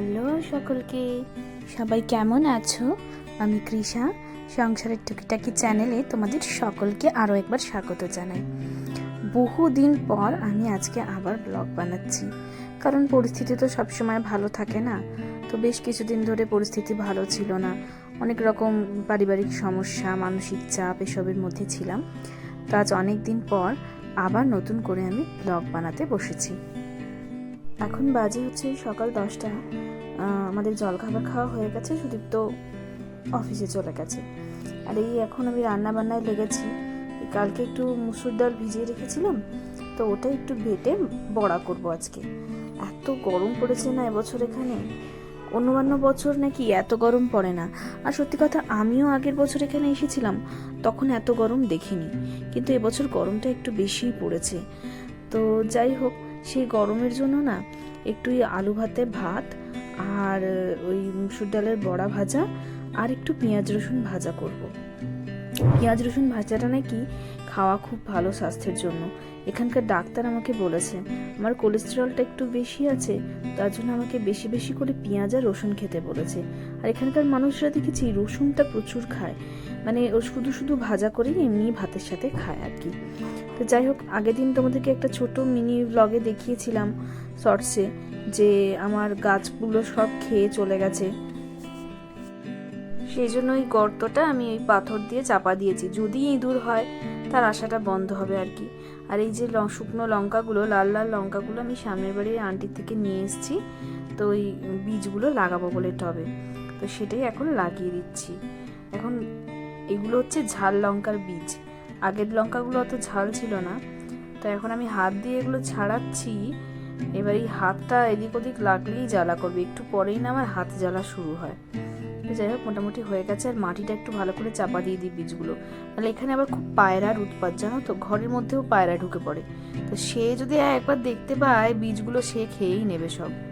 Hello সকলকে। সবাই কেমন আছো? আমি কৃষা। সংসারের টুকিটাকি চ্যানেলে তোমাদের সকলকে আরও একবার স্বাগত জানাই। বহুদিন পর আমি আজকে আবার ব্লগ বানাচ্ছি। কারণ পরিস্থিতি তো সবসময় ভালো থাকে না। তো বেশ কিছুদিন ধরে পরিস্থিতি ভালো ছিল না। অনেক রকম পারিবারিক সমস্যা, মানসিক চাপ এসবের মধ্যে ছিলাম। তো আজ অনেক দিন পর আবার নতুন করে আমি ব্লগ বানাতে বসেছি। এখন বাজে হচ্ছে সকাল দশটা। আমাদের জলখাবার খাওয়া হয়ে গেছে, সুদীপ্ত অফিসে চলে গেছে। আর এই এখন আমি রান্না বান্নায় লেগেছি কালকে একটু মুসুর ডাল ভিজিয়ে রেখেছিলাম, তো ওটা একটু বেটে বড়া করব আজকে। এত গরম পড়েছে না এবছর এখানে? অন্যান্য বছর নাকি এত গরম পড়ে না। আর সত্যি কথা, আমিও আগের বছর এখানে এসেছিলাম, তখন এত গরম দেখিনি। কিন্তু এবছর গরমটা একটু বেশিই পড়েছে। তো যাই হোক, সেই গরমের জন্য না একটু আলু ভাতে ভাত আর ওই মুসুর ডালের বড়া ভাজা আর একটু পেঁয়াজ রসুন ভাজা করব। পেঁয়াজ রসুন ভাজাটা নাকি খাওয়া খুব ভালো স্বাস্থ্যের জন্য। এখানকার ডাক্তার আমাকে বলেছে, আমার কোলেস্টেরলটা একটু বেশি আছে, তার জন্য আমাকে বেশি বেশি করে পেঁয়াজ আর রসুন খেতে বলেছে। আর এখানকার মানুষরা দেখেছি রসুনটা প্রচুর খায়। মানে ও শুধু শুধু ভাজা করেই এমনি ভাতের সাথে খায় আর কি। তো যাই হোক, আগের দিন তোমাদেরকে একটা ছোট মিনি ব্লগে দেখিয়েছিলাম শর্টসে। যে আমার গাছগুলো সব খেয়ে চলে গেছে। সেই জন্য ওই গর্তটা আমি ওই পাথর দিয়ে চাপা দিয়েছি। যদি ইঁদুর হয়, তার আশাটা বন্ধ হবে আর কি। আর এই যে শুকনো লঙ্কাগুলো, লাল লাল লঙ্কাগুলো আমি সামনের বাড়ির আন্টির থেকে নিয়ে এসেছি। তো ওই বীজগুলো লাগাবো বলে টবে তো সেটাই এখন লাগিয়ে দিচ্ছি। এখন এগুলো হচ্ছে ঝাল লঙ্কার বীজ। আগের লঙ্কাগুলো অত ঝাল ছিল না। তো এখন আমি হাত দিয়ে এগুলো ছাড়াচ্ছি। এবার এই হাতটা এদিক ওদিক লাগলেই জ্বালা করবে। একটু পরেই না আমার হাত জ্বালা শুরু হয়। যাই হোক, মোটামুটি হয়ে গেছে। আর মাটিটা একটু ভালো করে চাপা দিয়ে দিই বীজগুলো। তাহলে এখানে আবার খুব পায়রার উৎপাত, জানো তো? ঘরের মধ্যেও পায়রা ঢুকে পড়ে। তো সে যদি একবার দেখতে পায়, বীজগুলো সে খেয়েই নেবে সব।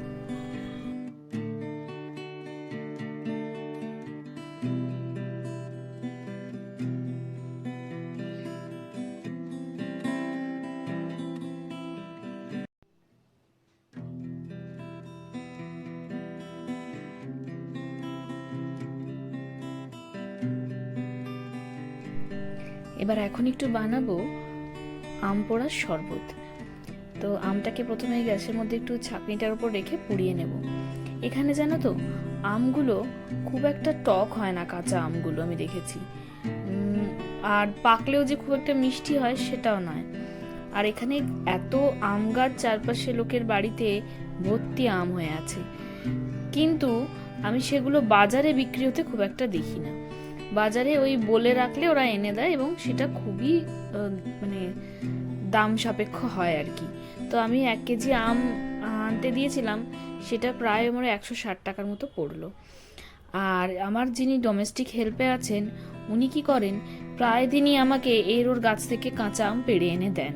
এবার এখন একটু বানাবো আম পোড়ার শরবত। তো আমটাকে প্রথমে গ্যাসের মধ্যে একটু ছাঁকনিটার উপর রেখে পুড়িয়ে নেব। এখানে জানো তো, আমগুলো খুব একটা টক হয় না কাঁচা আমগুলো আমি দেখেছি। আর পাকলেও যে খুব একটা মিষ্টি হয় সেটাও নয়। আর এখানে এত আম গাছ চারপাশে লোকের বাড়িতে ভর্তি আম হয়ে আছে। কিন্তু আমি সেগুলো বাজারে বিক্রি হতে খুব একটা দেখি না। বাজারে ওই বলে রাখলে ওরা এনে দেয় এবং সেটা খুবই মানে দাম সাপেক্ষ হয় আর কি। তো আমি এক কেজি আম আনতে দিয়েছিলাম সেটা প্রায় আমার একশো ষাট টাকার মতো পড়ল। আর আমার যিনি ডোমেস্টিক হেল্পে আছেন উনি কি করেন প্রায় দিনই আমাকে এর ওর গাছ থেকে কাঁচা আম পেড়ে এনে দেন।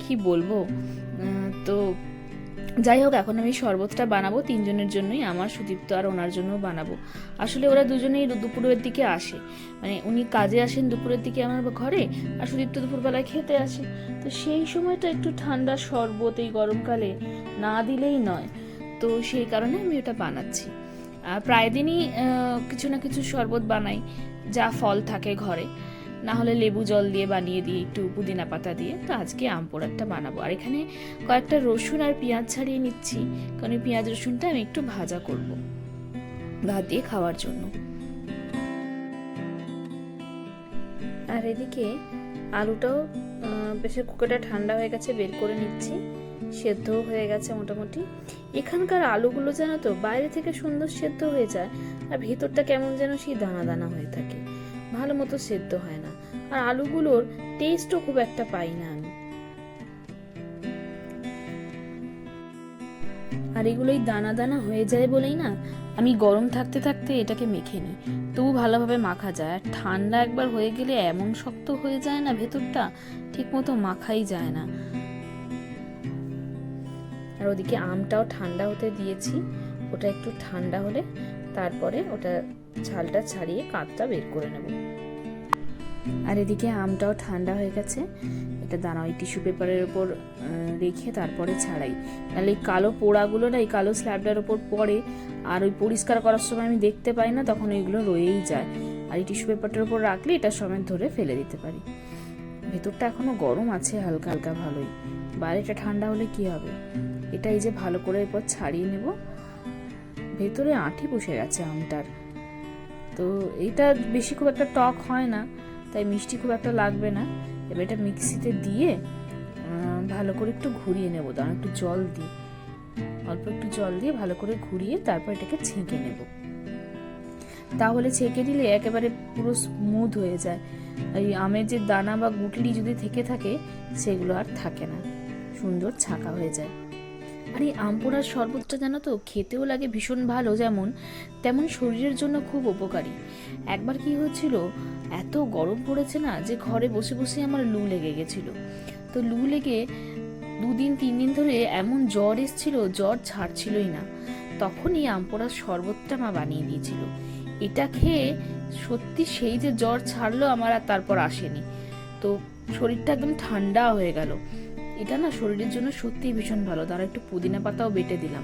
কি বলব? তো যাই হোক, এখন আমি শরবতটা বানাবো। তিনজনের জন্যই আমার, সুদীপ্ত আর ওনার জন্য বানাবো। আসলে ওরা দুজনেই দুপুরের দিকে আসে। মানে উনি কাজে আসেন দুপুরের দিকে আমার ঘরে আর সুদীপ্ত দুপুরবেলায় খেতে আসে। তো সেই সময়টা একটু ঠান্ডা শরবত এই গরমকালে না দিলেই নয়। তো সেই কারণে আমি ওটা বানাচ্ছি। প্রায় দিনই কিছু না কিছু শরবত বানাই, যা ফল থাকে ঘরে। না হলে লেবু জল দিয়ে বানিয়ে দিই একটু পুদিনা পাতা দিয়ে, তো আজকে আম পোড়াটা বানাবো। আর এখানে কয়েকটা রসুন আর পেঁয়াজ ছাড়িয়ে নিচ্ছি, কারণ পেঁয়াজ রসুনটা আমি একটু ভাজা করব, ভাত দিয়ে খাওয়ার জন্য। আর এদিকে আলুটাও প্রেশার কুকারটা ঠান্ডা হয়ে গেছে, বের করে নিচ্ছি, সেদ্ধও হয়ে গেছে মোটামুটি। এখানকার আলুগুলো জানো তো, বাইরে থেকে সুন্দর সেদ্ধ হয়ে যায়, আর ভেতরটা কেমন যেন সেই দানা দানা হয়ে থাকে। ভালো মতো সেদ্ধ হয় না। আর আলুগুলোর টেস্টও খুব একটা পাই না আমি। আর এগুলোই দানা দানা হয়ে যায় বলেই না, আমি গরম থাকতে থাকতে এটাকে মেখে নিই। তবু ভালোভাবে মাখা যায়। আর ঠান্ডা একবার হয়ে গেলে এমন শক্ত হয়ে যায় না ভেতরটা ঠিক মতো মাখাই যায় না। আর ওদিকে আমটাও ঠান্ডা হতে দিয়েছি। ওটা একটু ঠান্ডা হলে তারপরে ওটা ছালটা ছাড়িয়ে কাঁধটা বের করে নেব। আর এদিকে আমটাও ঠান্ডা হয়ে গেছে। এটা দাঁড়াও এই টিস্যু পেপারের ওপর রেখে তারপরে ছাড়াই। নাহলে এই কালো পোড়াগুলো না, এই কালো স্ল্যাবটার ওপর পড়ে, আর ওই পরিষ্কার করার সময় আমি দেখতে পাই না, তখন ওইগুলো রয়েই যায়। আর এই টিস্যু পেপারটার উপর রাখলে এটা সময় ধরে ফেলে দিতে পারি। ভেতরটা এখনও গরম আছে, হালকা হালকা ভালোই। বাইরেটা ঠান্ডা হলে কি হবে? এটা এই যে ভালো করে এরপর ছাড়িয়ে নেব। ভেতরে আঁটি বসে গেছে আমটার। তো এটা বেশি খুব একটা টক হয় না, তাই মিষ্টি খুব একটা লাগবে না। এবার এটা মিক্সিতে দিয়ে ভালো করে একটু ঘুরিয়ে নেব দাঁড়া একটু জল দিই অল্প একটু জল দিয়ে ভালো করে ঘুরিয়ে তারপর এটাকে ছেঁকে নেব। তাহলে ছেঁকে দিলে একেবারে পুরো স্মুথ হয়ে যায়। এই আমের যে দানা বা গুটলি যদি থেকে থাকে, সেগুলো আর থাকে না। সুন্দর ছাকা হয়ে যায়। আর এই আম পোড়ার শরবতটা জানো তো, খেতেও লাগে ভীষণ ভালো যেমন, তেমন শরীরের জন্য খুব উপকারী। একবার কি হয়েছিল, এত গরম পড়েছে না যে ঘরে বসে বসে আমার লু লেগে গেছিল। তো লু লেগে দুদিন তিন দিন ধরে এমন জ্বর এসছিল, জ্বর ছাড়ছিলই না। তখনই আম পোড়ার শরবতটা মা বানিয়ে দিয়েছিল। এটা খেয়ে সত্যি সেই যে জ্বর ছাড়লো আমার আর তারপর আসেনি। তো শরীরটা একদম ঠান্ডা হয়ে গেল। এটা না শরীরের জন্য সত্যিই ভীষণ ভালো। তারা একটু পুদিনা পাতাও বেটে দিলাম।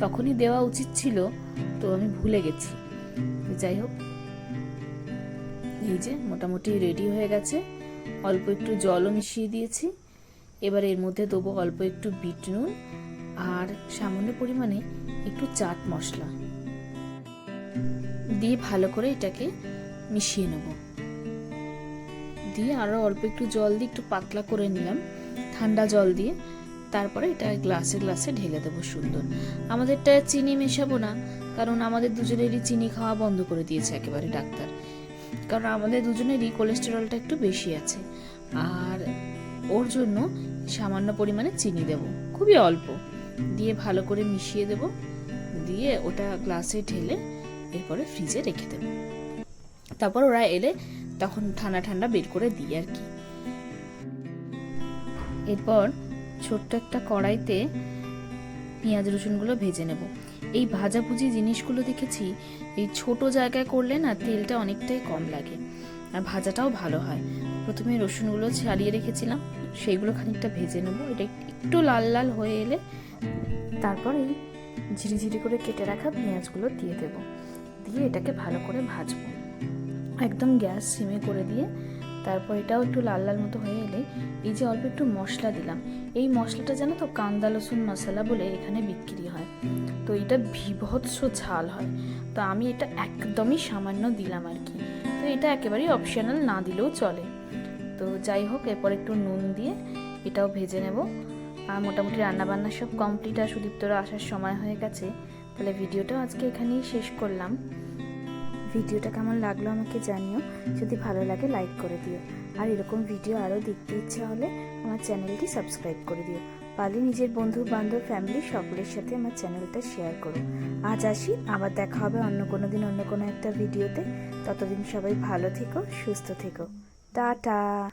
তখনই দেওয়া উচিত ছিল, তো আমি ভুলে গেছি। যাই হোক, এই যে মোটামুটি রেডি হয়ে গেছে। অল্প একটু জলও মিশিয়ে দিয়েছি। এবার এর মধ্যে দেবো অল্প একটু বিট নুন আর সামান্য পরিমাণে একটু চাট মশলা। দিয়ে ভালো করে এটাকে মিশিয়ে নেব। দিয়ে আরও অল্প একটু জল দিয়ে একটু পাতলা করে নিলাম। ঠান্ডা জল দিয়ে তারপরে এটা গ্লাসে গ্লাসে ঢেলে দেবো সুন্দর। আমাদেরটা চিনি মেশাবো না, কারণ আমাদের দুজনেরই চিনি খাওয়া বন্ধ করে দিয়েছে একেবারে ডাক্তার। কারণ আমাদের দুজনেরই কোলেস্টেরলটা একটু বেশি আছে। আর ওর জন্য সামান্য পরিমাণে চিনি দেব, খুবই অল্প। দিয়ে ভালো করে মিশিয়ে দেব, দিয়ে ওটা গ্লাসে ঢেলে এরপরে ফ্রিজে রেখে দেব। তারপর ওরা এলে তখন ঠান্ডা ঠান্ডা বের করে দিই আর কি। এরপর ছোট্ট একটা কড়াইতে পেঁয়াজ রসুনগুলো ভেজে নেব। এই ভাজাভুজি জিনিসগুলো দেখেছি, এই ছোট জায়গায় করলে না তেলটা অনেকটাই কম লাগে আর ভাজাটাও ভালো হয়। প্রথমে রসুনগুলো ছাড়িয়ে রেখেছিলাম, সেইগুলো খানিকটা ভেজে নেব। এটা একটু লাল লাল হয়ে এলে তারপরে ঝিরিঝিরি করে কেটে রাখা পেঁয়াজগুলো দিয়ে দেব। দিয়ে এটাকে ভালো করে ভাজবো। একদম গ্যাস সিমে করে দিয়ে তারপর এটাও একটু লাল লাল মতো হয়ে এলে এই যে অল্প একটু মশলা দিলাম। এই মশলাটা জানো তো কান্দা রসুন মশলা বলে এখানে বিক্রি হয়। তো এটা বিভৎস ঝাল হয়। তো আমি এটা একদমই সামান্য দিলাম আর কি। তো এটা একেবারেই অপশনাল না দিলেও চলে। তো যাই হোক, এরপর একটু নুন দিয়ে এটাও ভেজে নেব। আর মোটামুটি রান্নাবান্না সব কমপ্লিট আর সুদীপ্তরা আসার সময় হয়ে গেছে। তাহলে ভিডিওটাও আজকে এখানেই শেষ করলাম। ভিডিওটা কেমন লাগল আমাকে জানিও। যদি ভালো লাগে লাইক করে দিও। আর এরকম ভিডিও আরও দেখতে ইচ্ছা হলে আমার চ্যানেলটি সাবস্ক্রাইব করে দিও। পারলে নিজের বন্ধু, বান্ধব ফ্যামিলি সকলের সাথে আমার চ্যানেলটা শেয়ার করো। আজ আসি, আবার দেখা হবে অন্য কোনো দিন, অন্য কোনো একটা ভিডিওতে। ততদিন সবাই ভালো থেকো, সুস্থ থেকো। টাটা!